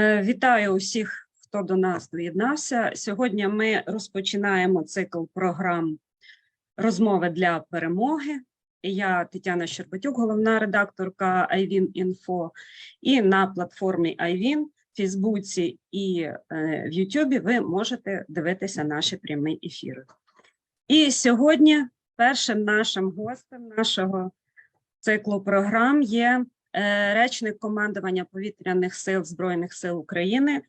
Е, Вітаю усіх, хто до нас доєднався. Сьогодні ми розпочинаємо цикл програм розмови для перемоги. Я Тетяна Щербатюк, головна редакторка iWin.info. І на платформі iWin, в Фейсбуці і е, в Ютубі ви можете дивитися наші прямі ефіри. І сьогодні першим нашим гостем нашого циклу програм є речник командування повітряних сил Збройних сил України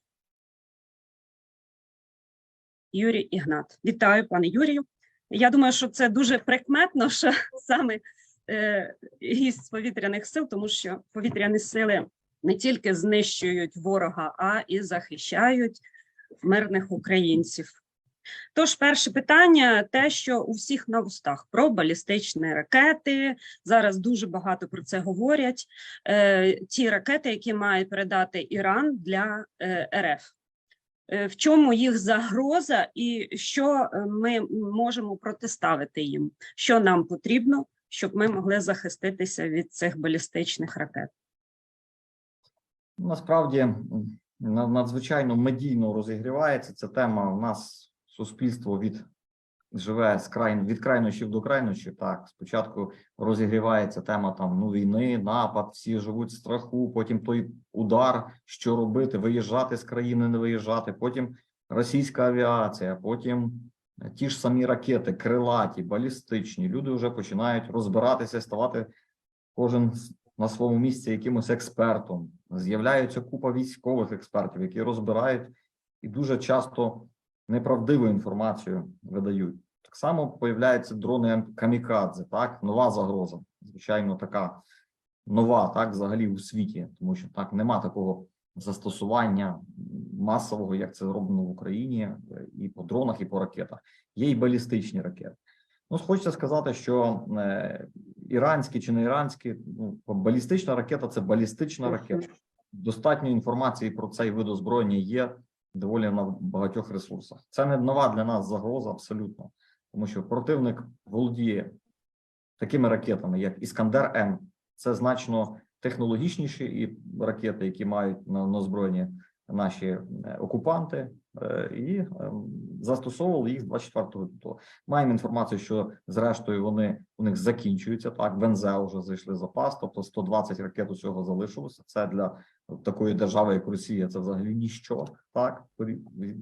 Юрій Ігнат. Вітаю, пане Юрію. Я думаю, що це дуже прикметно, що саме е, гість повітряних сил, тому що повітряні сили не тільки знищують ворога, а і захищають мирних українців. Тож, перше питання: те, що у всіх на устах про балістичні ракети. Зараз дуже багато про це говорять. Е, ті ракети, які має передати Іран для е, РФ. Е, В чому їх загроза, і що е, ми можемо протиставити їм? Що нам потрібно, щоб ми могли захиститися від цих балістичних ракет? Насправді надзвичайно медійно розігрівається ця тема. У нас суспільство від живе з край від крайнощів до крайнощів. Так, спочатку розігрівається тема там ну війни, напад, всі живуть в страху. Потім той удар, що робити, виїжджати з країни, не виїжджати. Потім російська авіація, потім ті ж самі ракети, крилаті, балістичні. Люди вже починають розбиратися, ставати кожен на своєму місці якимось експертом. З'являється купа військових експертів, які розбирають і дуже часто неправдиву інформацію видають. Так само появляються дрони камікадзе, так, нова загроза, звичайно, така нова, так, взагалі у світі, тому що так нема такого застосування масового, як це зроблено в Україні, і по дронах, і по ракетах. Є й балістичні ракети. Ну, хочеться сказати, що е, іранські чи не іранські, ну, балістична ракета це балістична ракета. Достатньо інформації про цей вид озброєння є доволі на багатьох ресурсах. Це не нова для нас загроза абсолютно, тому що противник володіє такими ракетами, як Іскандер М. Це значно технологічніші ракети, які мають на, озброєнні наші е, окупанти, і ем, застосовували їх з 24 лютого. Маємо інформацію, що зрештою вони у них закінчуються. Так, в НЗ вже зайшли запас, тобто 120 ракет усього залишилося. Це для такої держави, як Росія, це взагалі ніщо, так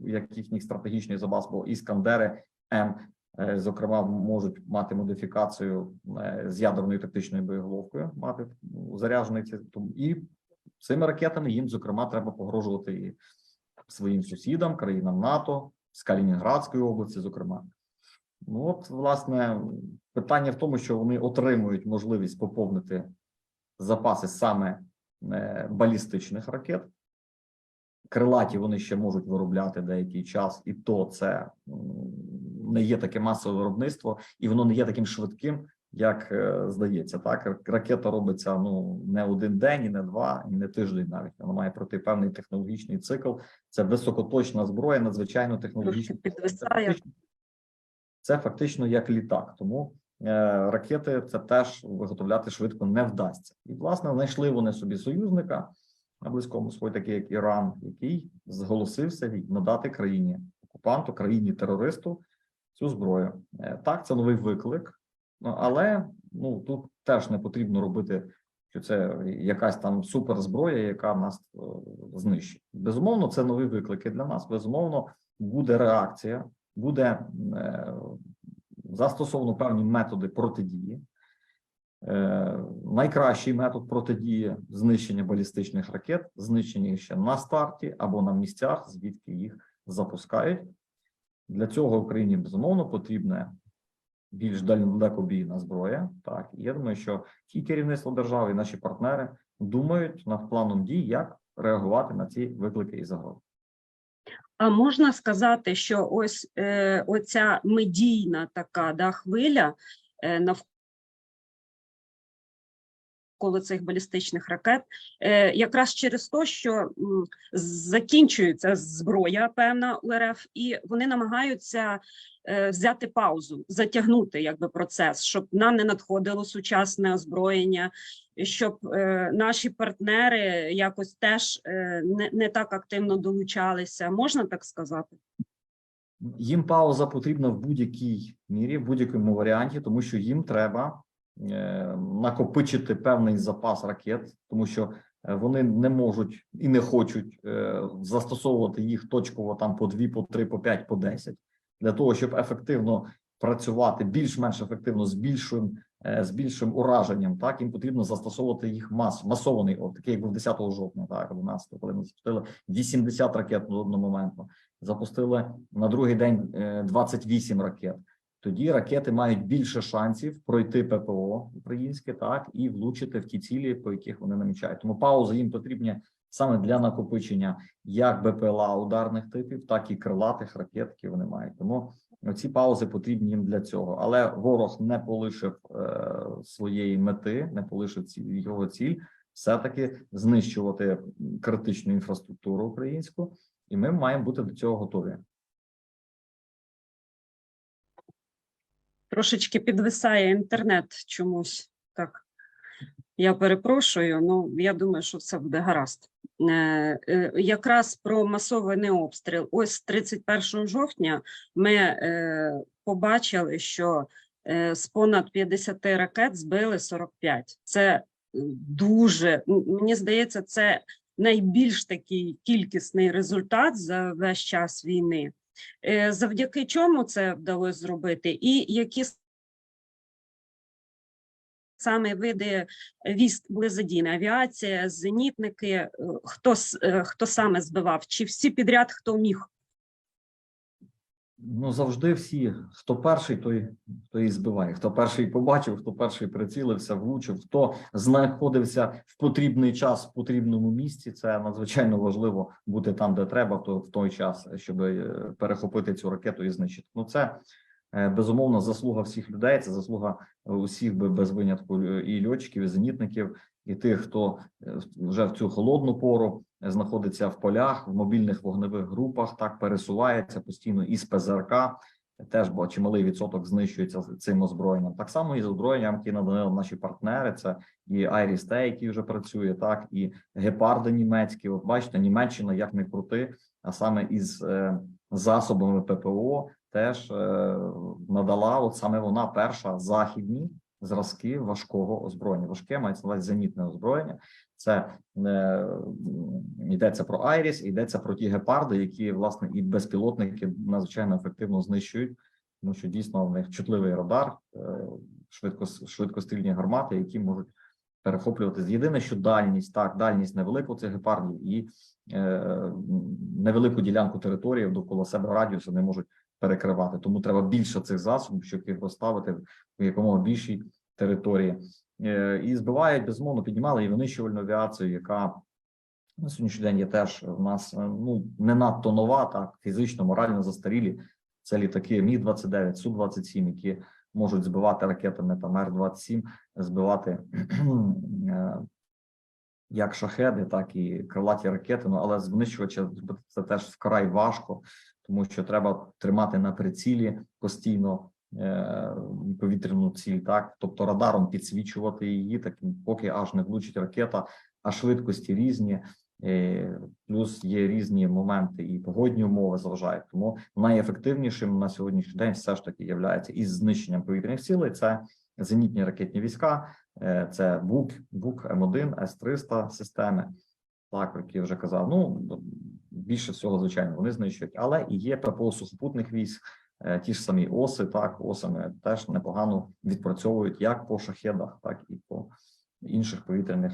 як їхній стратегічний запас, бо іскандери М, е, зокрема, можуть мати модифікацію е, з ядерною тактичною боєголовкою, мати заряджений і цими ракетами їм, зокрема, треба погрожувати і своїм сусідам, країнам НАТО, з Калінінградської області, зокрема. Ну от, власне, питання в тому, що вони отримують можливість поповнити запаси саме е, балістичних ракет. Крилаті вони ще можуть виробляти деякий час, і то це не є таке масове виробництво, і воно не є таким швидким, як е, здається. Так, ракета робиться ну не один день, і не два, і не тиждень навіть. Вона має пройти певний технологічний цикл. Це високоточна зброя, надзвичайно технологічна. Це підвисає. фактично- Це фактично як літак, тому е, ракети це теж виготовляти швидко не вдасться. І власне знайшли вони собі союзника на близькому сході, такий як Іран, який зголосився надати країні окупанту, країні терористу цю зброю. Е, Так, це новий виклик, але ну тут теж не потрібно робити, що це якась там суперзброя, яка нас е, знищить. Безумовно, це нові виклики для нас. Безумовно, буде реакція, буде е, застосовано певні методи протидії. Е, найкращий метод протидії знищення балістичних ракет, знищення їх ще на старті або на місцях, звідки їх запускають. Для цього Україні безумовно потрібна більш далекобійна зброя. Так, і я думаю, що і керівництво держави, і наші партнери думають над планом дій, як реагувати на ці виклики і загрози. А можна сказати, що ось е, оця медійна така да, хвиля е, навколо навколо цих балістичних ракет, е, якраз через те, що закінчується зброя певна у РФ, і вони намагаються е, взяти паузу, затягнути якби процес, щоб нам не надходило сучасне озброєння, щоб е, наші партнери якось теж не, так активно долучалися. Можна так сказати? Їм пауза потрібна в будь-якій мірі, в будь-якому варіанті, тому що їм треба накопичити певний запас ракет, тому що е, вони не можуть і не хочуть е, застосовувати їх точково там по 2, по 3, по 5, по 10, для того, щоб ефективно працювати більш-менш ефективно з більшим е, з більшим ураженням. Так їм потрібно застосовувати їх мас масований, от такий як був 10 жовтня, так 11, коли ми запустили 80 ракет одномоментно запустили на другий день е, 28 ракет. Тоді ракети мають більше шансів пройти ППО українське, так і влучити в ті цілі, по яких вони намічають. Тому пауза їм потрібні саме для накопичення як БПЛА ударних типів, так і крилатих ракет, які вони мають. Тому ці паузи потрібні їм для цього. Але ворог не полишив е, своєї мети, не полишив ці, його ціль, все таки знищувати критичну інфраструктуру українську і ми маємо бути до цього готові. Трошечки підвисає інтернет чомусь. Так. Я перепрошую, ну я думаю, що все буде гаразд. Е, е, якраз про масований обстріл. Ось 31 жовтня ми е, побачили, що е, з понад 50 ракет збили 45. Це е, дуже, мені здається, це найбільш такий кількісний результат за весь час війни. Е, Завдяки чому це вдалося зробити, і які саме види військ були задіяні? Авіація, зенітники, е, хто, е, хто саме збивав? Чи всі підряд, хто міг? Ну завжди всі, хто перший, той той і збиває. Хто перший побачив, хто перший прицілився, влучив, хто знаходився в потрібний час в потрібному місці. Це надзвичайно важливо бути там, де треба, то в той час, щоб е, перехопити цю ракету і знищити. Ну це е, безумовно заслуга всіх людей. Це заслуга усіх би без винятку е, і льотчиків, і зенітників, і тих, хто вже в цю холодну пору знаходиться в полях, в мобільних вогневих групах, так пересувається постійно із ПЗРК. Теж бо чималий відсоток знищується цим озброєнням. Так само і з озброєнням, які надали наші партнери. Це і Айрісте, який вже працює, так і гепарди німецькі. От бачите, Німеччина як не крути, а саме із е, засобами ППО теж е, надала. От саме вона перша західні зразки важкого озброєння. Важке мається на увазі зенітне озброєння. Це е, йдеться про Айріс, йдеться про ті гепарди, які власне і безпілотники надзвичайно ефективно знищують, тому що дійсно в них чутливий радар, е, швидко швидкострільні гармати, які можуть перехоплювати. Єдине, що дальність так, дальність невелика у цих гепардів, і е, невелику ділянку території довкола себе радіусу не можуть перекривати. Тому треба більше цих засобів, щоб їх розставити в якомога більшій території. Е, І збивають безумовно, піднімали і винищувальну авіацію, яка на сьогоднішній день є теж в нас е, ну не надто нова, так фізично, морально застарілі. Це літаки Мі 29 Су 27 які можуть збивати ракетами там Р 27 збивати е, як шахеди, так і крилаті ракети. Ну але з винищувача зробити це теж вкрай важко, тому що треба тримати на прицілі постійно е, повітряну ціль, так тобто радаром підсвічувати її, так поки аж не влучить ракета, а швидкості різні. е, Плюс є різні моменти і погодні умови заважають. Тому найефективнішим на сьогоднішній день все ж таки є із знищенням повітряних цілей. Це зенітні ракетні війська, це БУК, БУК М1, С-300 системи. Так, як я вже казав. Ну більше всього, звичайно, вони знищують, але і є ППО сухопутних військ, е, ті ж самі оси, так осами теж непогано відпрацьовують як по шахедах, так і по інших повітряних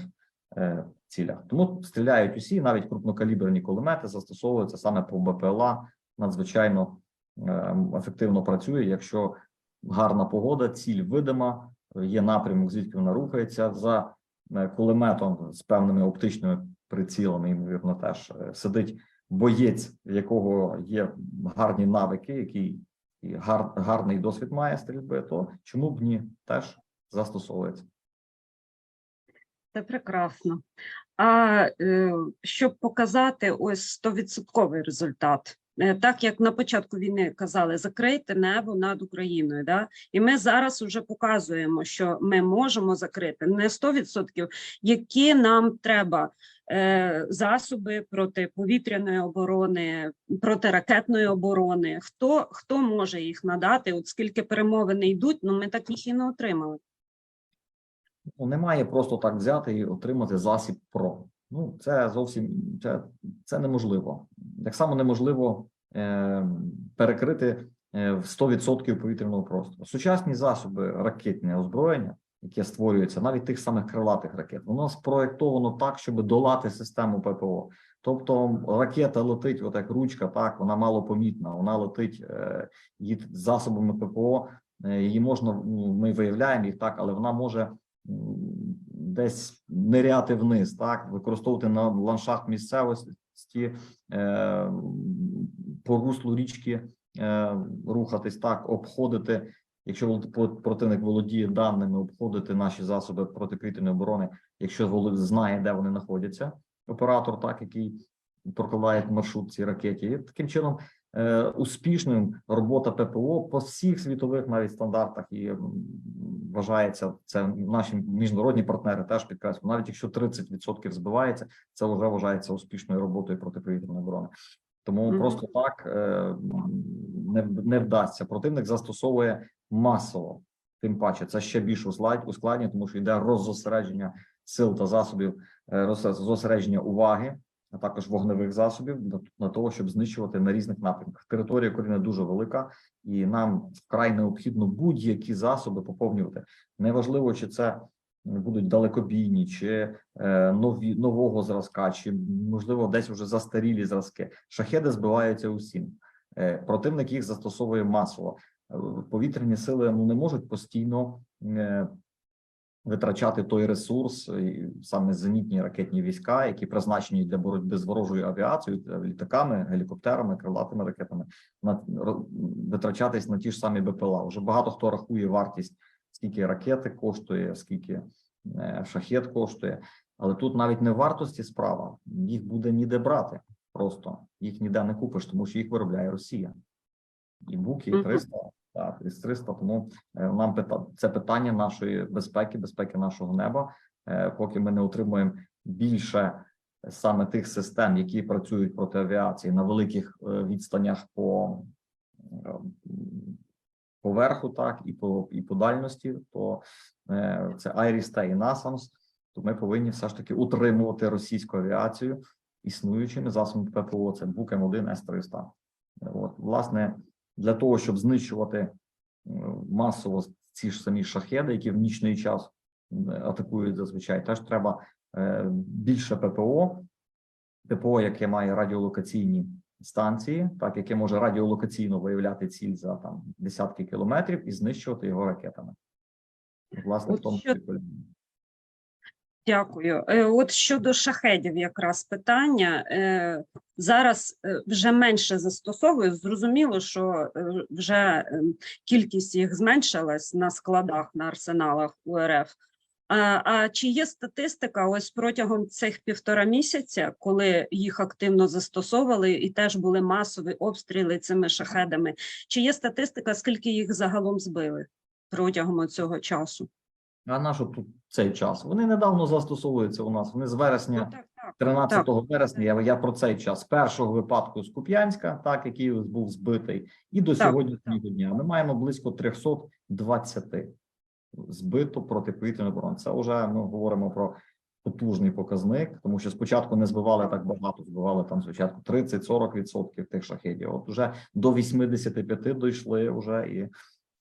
е, цілях. Тому стріляють усі, навіть крупнокаліберні кулемети застосовуються саме по БПЛА. Надзвичайно е, ефективно працює, якщо гарна погода, ціль видима, є напрямок, звідки вона рухається за е, кулеметом з певними оптичними прицілами. Ймовірно, теж е, сидить боєць, в якого є гарні навики, який і гар, гарний досвід має стрільби, то чому б ні теж застосовується. Це прекрасно. А е, щоб показати ось стовідсотковий результат, так як на початку війни казали, закрийте небо над Україною. Да? І ми зараз вже показуємо, що ми можемо закрити не 100%, які нам треба е, засоби протиповітряної оборони, протиракетної оборони. Хто, хто може їх надати? От скільки перемовини йдуть, ну ми так їх і не отримали. Ну, немає просто так взяти і отримати засіб ПРО. Ну, це зовсім це, це неможливо. Так само неможливо е, перекрити е, в 100% повітряного простору. Сучасні засоби ракетне озброєння, яке створюється, навіть тих самих крилатих ракет, воно спроєктовано так, щоб долати систему ППО. Тобто ракета летить, от як ручка, так вона малопомітна, вона летить е, її засобами ППО. е, Її можна ну, ми виявляємо їх так, але вона може десь ниряти вниз, так використовувати на ландшафт місцевості е, по руслу річки е, рухатись, так обходити. Якщо противник володіє даними, обходити наші засоби протиповітряної оборони, якщо знає, де вони знаходяться, оператор, так який прокладає маршрут цій ракеті, і таким чином е, успішним робота ППО по всіх світових навіть стандартах і вважається це наші міжнародні партнери теж підкреслюють. Навіть якщо 30% збивається, це вже вважається успішною роботою протиповітряної оборони. Тому Мгм. просто так е, не, не вдасться. Противник застосовує масово. Тим паче, це ще більш ускладнює, тому що йде роззосередження сил та засобів, е, роззосередження уваги, а також вогневих засобів для, для того, щоб знищувати на різних напрямках. Територія України дуже велика, і нам вкрай необхідно будь-які засоби поповнювати. Неважливо, чи це будуть далекобійні, чи е, нові нового зразка, чи можливо десь вже застарілі зразки. Шахеди збиваються усім. Е, противник їх застосовує масово. Е, Повітряні сили ну не можуть постійно витрачати той ресурс, саме зенітні ракетні війська, які призначені для боротьби з ворожою авіацією, літаками, гелікоптерами, крилатими ракетами, на витрачатись на ті ж самі БПЛА. Вже багато хто рахує вартість, скільки ракети коштує, скільки е, шахет коштує. Але тут навіть не вартості справа, їх буде ніде брати. Просто їх ніде не купиш, тому що їх виробляє Росія. І буки, і 300, так, і 300. Тому е, нам пита це питання нашої безпеки, безпеки нашого неба. Е, Поки ми не отримуємо більше саме тих систем, які працюють проти авіації на великих відстанях по е, поверху, так і по і по дальності, то е, це Айріс-Т і Насамс, то ми повинні все ж таки утримувати російську авіацію існуючими засобами ППО. Це Бук М1 С-300. От, власне, для того, щоб знищувати е, масово ці ж самі шахеди, які в нічний час атакують зазвичай, теж треба е, більше ППО, ППО, яке має радіолокаційні станції, так яке може радіолокаційно виявляти ціль за там десятки кілометрів і знищувати його ракетами. От, Власне, в тому що- Дякую. Е, От щодо шахедів, якраз питання Е, зараз е, вже менше застосовують. Зрозуміло, що вже е, кількість їх зменшилась на складах на арсеналах УРФ. А, а чи є статистика ось протягом цих півтора місяця, коли їх активно застосовували і теж були масові обстріли цими шахедами? Чи є статистика, скільки їх загалом збили протягом цього часу? А на що тут цей час? Вони недавно застосовуються у нас. Вони з вересня. Ну, так, так. 13 Так. вересня я, я про цей час першого випадку з Куп'янська, так який був збитий, і до Так, сьогоднішнього дня ми маємо близько 320 збито протиповітряної оборони. Це вже ми говоримо про потужний показник, тому що спочатку не збивали так багато, збивали там спочатку 30-40% тих шахедів. От вже до 85 дійшли вже, і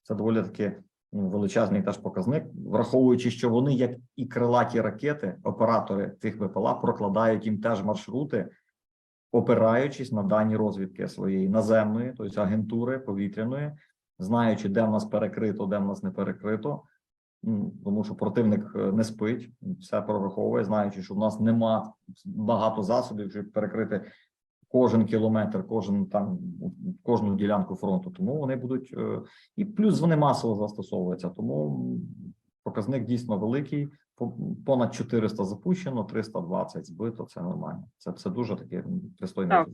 це доволі таки ну, величезний теж показник, враховуючи, що вони, як і крилаті ракети, оператори тих ВПЛА прокладають їм теж маршрути, опираючись на дані розвідки своєї наземної, тобто агентури повітряної, знаючи, де в нас перекрито, де в нас не перекрито. М, Тому що противник е, не спить, все прораховує, знаючи, що в нас нема багато засобів, щоб перекрити кожен кілометр, кожен там кожну ділянку фронту. Тому вони будуть е, і плюс вони масово застосовуються. Тому показник дійсно великий, по- понад 400 запущено, 320 збито. Це нормально. Це, це дуже таке результат.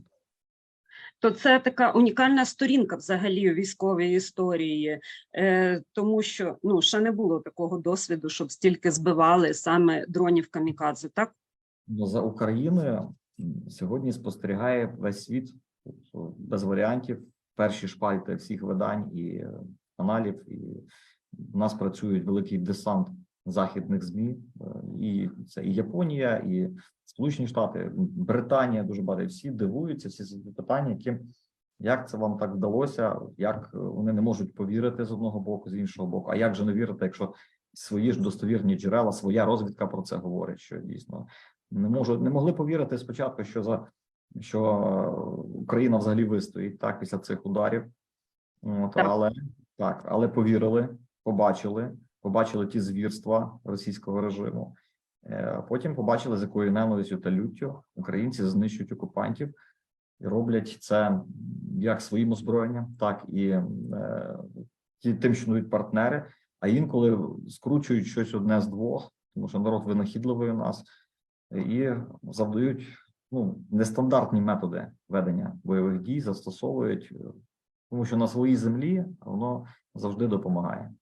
То це така унікальна сторінка взагалі у військовій історії, е, тому що ну ще не було такого досвіду, щоб стільки збивали саме дронів камікадзе. Так Ну, за Україною сьогодні спостерігає весь світ тобто без варіантів. Перші шпальти всіх видань і е, каналів. І в нас працюють великий десант західних змі, е, і це і Японія, і Сполучені Штати, Британія дуже багато. Всі дивуються, всі задають питання, які як це вам так вдалося, як е, вони не можуть повірити з одного боку, з іншого боку. А як же не вірити, якщо свої ж достовірні джерела, своя розвідка про це говорить, що дійсно не можу, не могли повірити спочатку, що за що е, Україна взагалі вистоїть так після цих ударів. От, але так, але повірили, побачили, побачили ті звірства російського режиму. Е, Потім побачили, з якою ненавистю та люттю українці знищують окупантів і роблять це як своїм озброєнням, так і е, тим, що дають партнери, а інколи скручують щось одне з двох, тому що народ винахідливий у нас і завдають ну, нестандартні методи ведення бойових дій, застосовують, е, тому що на своїй землі воно завжди допомагає.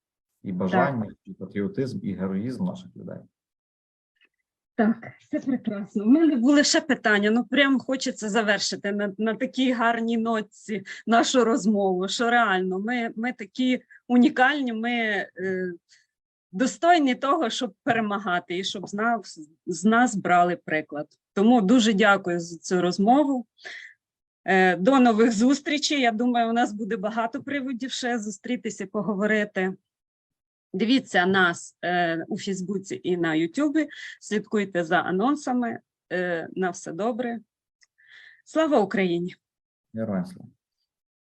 І бажання, і патріотизм, і героїзм наших людей. Так, це прекрасно. У мене були ще питання. Ну прям хочеться завершити на, на такій гарній нотці нашу розмову. Що реально, ми, ми такі унікальні, ми е, достойні того, щоб перемагати, і щоб з нас, з нас брали приклад. Тому дуже дякую за цю розмову. Е, до нових зустрічей. Я думаю, у нас буде багато приводів ще зустрітися, поговорити. Дивіться нас е, у Фейсбуці і на Ютубі. Слідкуйте за анонсами. Е, на все добре. Слава Україні! Героям слава.